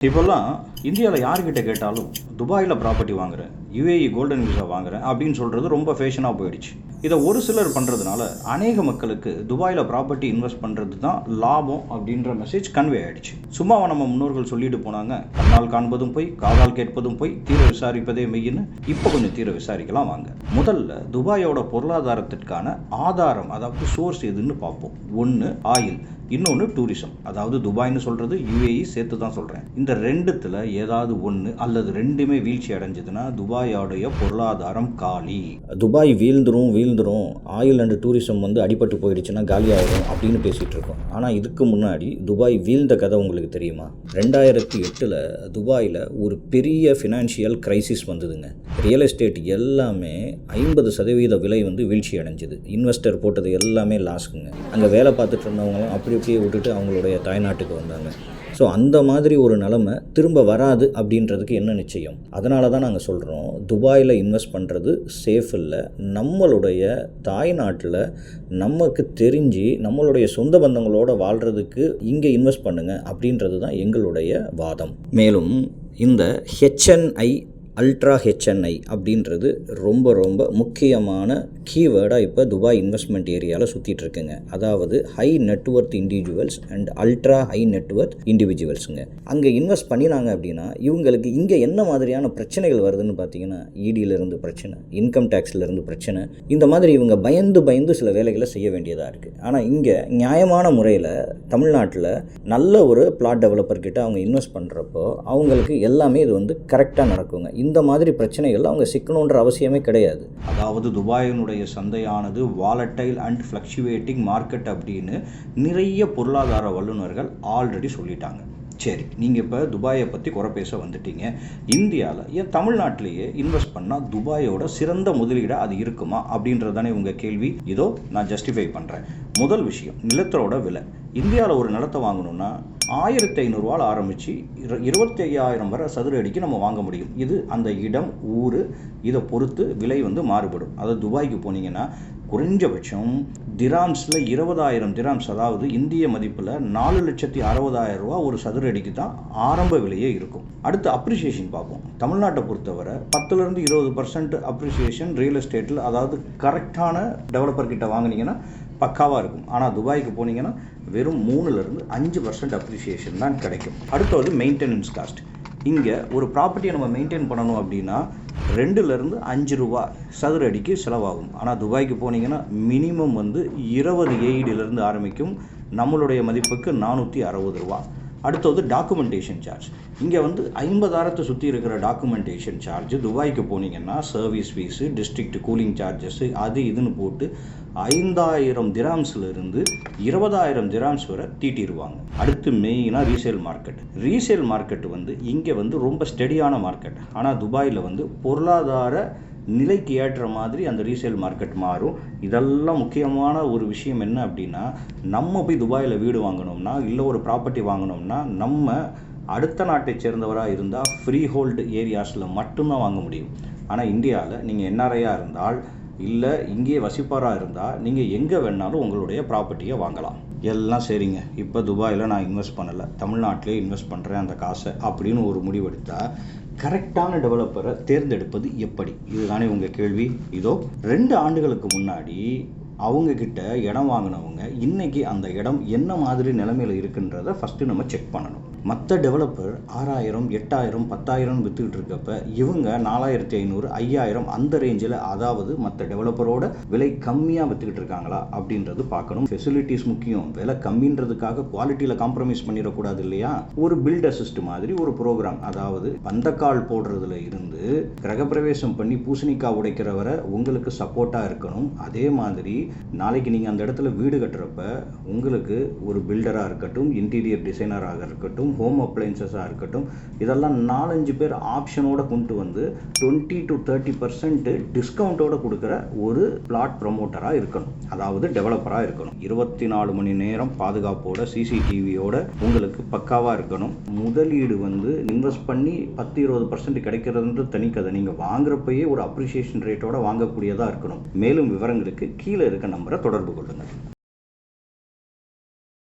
இப்போல்லாம் இந்தியாவில் யார்கிட்ட கேட்டாலும் துபாயில் ப்ராப்பர்ட்டி வாங்குறேன் யுஏஇ கோல்டன் விசா வாங்குறேன் அப்படின்னு சொல்கிறது ரொம்ப ஃபேஷனாக போயிடுச்சு. இதை ஒரு சிலர் பண்ணுறதுனால அநேக மக்களுக்கு துபாயில் ப்ராப்பர்ட்டி இன்வெஸ்ட் பண்ணுறது தான் லாபம் அப்படின்ற மெசேஜ் கன்வே ஆகிடுச்சு சும்மாவா நம்ம முன்னோர்கள் சொல்லிட்டு போனாங்க கண்ணால் காண்பதும் போய் காதால் கேட்பதும் போய் தீர விசாரிப்பதே மெய்யின்னு இப்போ கொஞ்சம் தீர விசாரிக்கலாம் வாங்க. முதல்ல துபாயோட பொருளாதாரத்திற்கான ஆதாரம் அதாவது சோர்ஸ் எதுன்னு பார்ப்போம். ஒன்று ஆயில் இன்னொன்று டூரிசம் அதாவது துபாய்னு சொல்கிறது யுஏஇ சேர்த்து தான் சொல்கிறேன் இந்த ரெண்டுத்தில் ஏதாவது ஒன்று அல்லது ரெண்டுமே வீழ்ச்சி அடைஞ்சதுன்னா துபாயோடைய பொருளாதாரம் காலி. துபாய் வீழ்ந்துரும் வீழ்ந்துரும். ஆயில் அண்ட் டூரிசம் வந்து அடிபட்டு போயிடுச்சுன்னா காலி ஆகிடும் அப்படின்னு பேசிகிட்டு இருக்கோம். ஆனால் இதுக்கு முன்னாடி துபாய் வீழ்ந்த கதை உங்களுக்கு தெரியுமா? ரெண்டாயிரத்தி எட்டில் துபாயில் ஒரு பெரிய ஃபினான்ஷியல் கிரைசிஸ் வந்ததுங்க. ரியல் எஸ்டேட் எல்லாமே ஐம்பது சதவீத விலை வந்து வீழ்ச்சி அடைஞ்சுது. இன்வெஸ்டர் போட்டது எல்லாமே லாஸ்க்குங்க அங்கே வேலை பார்த்துட்டு இருந்தவங்களும் அப்படி அப்படியே விட்டுட்டு அவங்களுடைய தாய்நாட்டுக்கு வந்தாங்க. ஸோ அந்த மாதிரி ஒரு நிலமை திரும்ப வராது அப்படின்றதுக்கு என்ன நிச்சயம்? அதனால தான் நாங்கள் சொல்கிறோம் துபாயில் இன்வெஸ்ட் பண்ணுறது சேஃப் இல்லை. நம்மளுடைய தாய்நாட்டில் நமக்கு தெரிஞ்சு நம்மளுடைய சொந்த பந்தங்களோட வாழ்கிறதுக்கு இங்கே இன்வெஸ்ட் பண்ணுங்கள் அப்படின்றது தான் எங்களுடைய வாதம். மேலும் இந்த ஹெச்என்ஐ அல்ட்ரா ஹெச்என்ஐ அப்படின்றது ரொம்ப ரொம்ப முக்கியமான கீவேர்டாக இப்போ துபாய் இன்வெஸ்ட்மெண்ட் ஏரியாவில் சுற்றிட்டு இருக்குங்க அதாவது high net worth individuals and ultra high net worth இண்டிவிஜுவல்ஸுங்க அங்கே இன்வெஸ்ட் பண்ணினாங்க அப்படின்னா இவங்களுக்கு இங்கே என்ன மாதிரியான பிரச்சனைகள் வருதுன்னு பார்த்தீங்கன்னா இடியிலேருந்து பிரச்சனை இன்கம் டேக்ஸ்லேருந்து பிரச்சனை இந்த மாதிரி இவங்க பயந்து பயந்து சில வேலைகளை செய்ய வேண்டியதாக இருக்குது ஆனால் இங்கே நியாயமான முறையில் தமிழ்நாட்டில் நல்ல ஒரு பிளாட் டெவலப்பர்கிட்ட அவங்க இன்வெஸ்ட் பண்ணுறப்போ அவங்களுக்கு எல்லாமே இது வந்து கரெக்டாக நடக்குங்க. இந்த மாதிரி பிரச்சனைகள் அவங்க சிக்கணுன்ற அவசியமே கிடையாது. அதாவது துபாயினுடைய சந்தையானது வாலட்டைல் அண்ட் ஃப்ளக்சுவேட்டிங் மார்க்கெட் அப்படின்னு நிறைய பொருளாதார வல்லுநர்கள் ஆல்ரெடி சொல்லிட்டாங்க. சரி நீங்கள் இப்போ துபாயை பற்றி குறை பேச வந்துட்டீங்க. இந்தியாவில் ஏன் தமிழ்நாட்டிலேயே இன்வெஸ்ட் பண்ணால் துபாயோட சிறந்த முதலீடாக அது இருக்குமா அப்படின்றது தானே உங்கள் கேள்வி. இதோ நான் ஜஸ்டிஃபை பண்ணுறேன் முதல் விஷயம் நிலத்தோட விலை. இந்தியாவில் ஒரு நிலத்தை வாங்கணும்னா ஆயிரத்தி ஐநூறுரூவால் ஆரம்பித்து இருபத்தி ஐயாயிரம் வரை சதுர அடிக்கு நம்ம வாங்க முடியும். இது அந்த இடம் ஊர் இதை பொறுத்து விலை வந்து மாறுபடும். அதாவது துபாய்க்கு போனீங்கன்னா குறைஞ்சபட்சம் திராம்ஸில் இருபதாயிரம் திராம்ஸ் அதாவது இந்திய மதிப்பில் நாலு லட்சத்தி அறுபதாயிரம் ரூபா ஒரு சதுர அடிக்கு தான் ஆரம்ப விலையே இருக்கும். அடுத்து அப்ரிசியேஷன் பார்ப்போம். தமிழ்நாட்டை பொறுத்தவரை பத்துலேருந்து இருபது பர்சன்ட் அப்ரிசியேஷன் ரியல் எஸ்டேட்டில் அதாவது கரெக்டான டெவலப்பர்கிட்ட வாங்கினீங்கன்னா பக்காவாக இருக்கும். ஆனால் துபாய்க்கு போனீங்கன்னா வெறும் மூணுலேருந்து அஞ்சு பர்சன்ட் அப்ரிசியேஷன் தான் கிடைக்கும். அடுத்தது மெயின்டெனன்ஸ் காஸ்ட் இங்கே ஒரு ப்ராப்பர்ட்டியை நம்ம மெயின்டைன் பண்ணணும் அப்படின்னா ரெண்டுலேருந்து அஞ்சு ரூபா சதுர அடிக்கு செலவாகும். ஆனால் துபாய்க்கு போனீங்கன்னா மினிமம் வந்து இருபது ஏஇடியிலேருந்து ஆரம்பிக்கும். நம்மளுடைய மதிப்புக்கு நானூற்றி அறுபது ரூபா. அடுத்தது டாக்குமெண்டேஷன் சார்ஜ் இங்கே வந்து ஐம்பதாயிரத்தை சுற்றி இருக்கிற டாக்குமெண்டேஷன் சார்ஜ் துபாய்க்கு போனீங்கன்னா service fees district cooling charges அது இதுன்னு போட்டு ஐந்தாயிரம் திராம்ஸ்லேருந்து இருபதாயிரம் திராம்ஸ் வரை தீட்டிடுவாங்க அடுத்து மெயினாக ரீசேல் மார்க்கெட் ரீசேல் மார்க்கெட் வந்து இங்கே வந்து ரொம்ப ஸ்டெடியான மார்க்கெட் ஆனால் துபாயில் வந்து பொருளாதார நிலைக்கு ஏற்ற மாதிரி அந்த ரீசேல் மார்க்கெட் மாறும். இதெல்லாம் முக்கியமான ஒரு விஷயம் என்ன அப்படின்னா நம்ம போய் துபாயில் வீடு வாங்கணும்னா இல்லை ஒரு ப்ராப்பர்ட்டி வாங்கணும்னா நம்ம அடுத்த நாட்டை சேர்ந்தவராக இருந்தால் ஃப்ரீ ஹோல்டு ஏரியாஸில் மட்டும்தான் வாங்க முடியும். ஆனால் இந்தியாவில் நீங்கள் என்ஆர்ஐயாக இருந்தால் இல்லை இங்கேயே வசிப்பாராக இருந்தால் நீங்கள் எங்கே வேணாலும் உங்களுடைய ப்ராப்பர்ட்டியை வாங்கலாம். எல்லாம் சரிங்க. இப்போ துபாயில் நான் இன்வெஸ்ட் பண்ணலை. தமிழ்நாட்டிலே இன்வெஸ்ட் பண்ணுறேன் அந்த காசை அப்படின்னு ஒரு முடிவெடுத்தால் கரெக்டான டெவலப்பரை தேர்ந்தெடுப்பது எப்படி? இதுதானே உங்கள் கேள்வி. இதோ ரெண்டு ஆண்டுகளுக்கு முன்னாடி அவங்கக்கிட்ட இடம் வாங்கினவங்க இன்னைக்கு அந்த இடம் என்ன மாதிரி நிலைமையில் இருக்குன்றதை ஃபஸ்ட்டு நம்ம செக் பண்ணணும். மற்ற டெவலப்பர் ஆறாயிரம் எட்டாயிரம் பத்தாயிரம் விற்றுக்கிட்டு இருக்கப்ப இவங்க நாலாயிரத்தி ஐநூறு ஐயாயிரம் அந்த ரேஞ்சில் அதாவது மற்ற டெவலப்பரோட விலை கம்மியாக விற்றுக்கிட்டு இருக்காங்களா அப்படின்றது பார்க்கணும். ஃபெசிலிட்டிஸ் முக்கியம். விலை கம்மின்றதுக்காக குவாலிட்டியில் காம்ப்ரமைஸ் பண்ணிடக்கூடாது இல்லையா? ஒரு பில்ட் அசிஸ்ட் மாதிரி ஒரு ப்ரோக்ராம் அதாவது பந்தக்கால் போடுறதுல இருந்து கிரகப்பிரவேசம் பண்ணி பூசணிக்காய் உடைக்கிற வரை உங்களுக்கு சப்போர்ட்டாக இருக்கணும். அதே மாதிரி நாளைக்கு நீங்கள் அந்த இடத்துல வீடு கட்டுறப்ப உங்களுக்கு ஒரு பில்டராக இருக்கட்டும் இன்டீரியர் டிசைனராக இருக்கட்டும் ஹோம் அப்ளைன்சஸாக இருக்கட்டும் இதெல்லாம் நாலஞ்சு பேர் ஆப்ஷனோட கொண்டு வந்து டுவெண்ட்டி டு தேர்ட்டி பர்சன்ட் டிஸ்கவுண்ட்டோட கொடுக்குற ஒரு பிளாட் ப்ரமோட்டராக இருக்கணும். அதாவது டெவலப்பராக இருக்கணும். இருபத்தி நாலு மணி நேரம் பாதுகாப்போட சிசிடிவியோட உங்களுக்கு பக்காவாக இருக்கணும். முதலீடு வந்து இன்வெஸ்ட் பண்ணி பத்து இருபது பர்சன்ட் தனி தனிக்கதை நீங்கள் வாங்குறப்பயே ஒரு அப்ரிசியேஷன் ரேட்டோட வாங்கக்கூடியதாக இருக்கணும். மேலும் விவரங்களுக்கு கீழே இருக்க இருக்க நம்பரை தொடர்பு கொள்ளுங்கள்.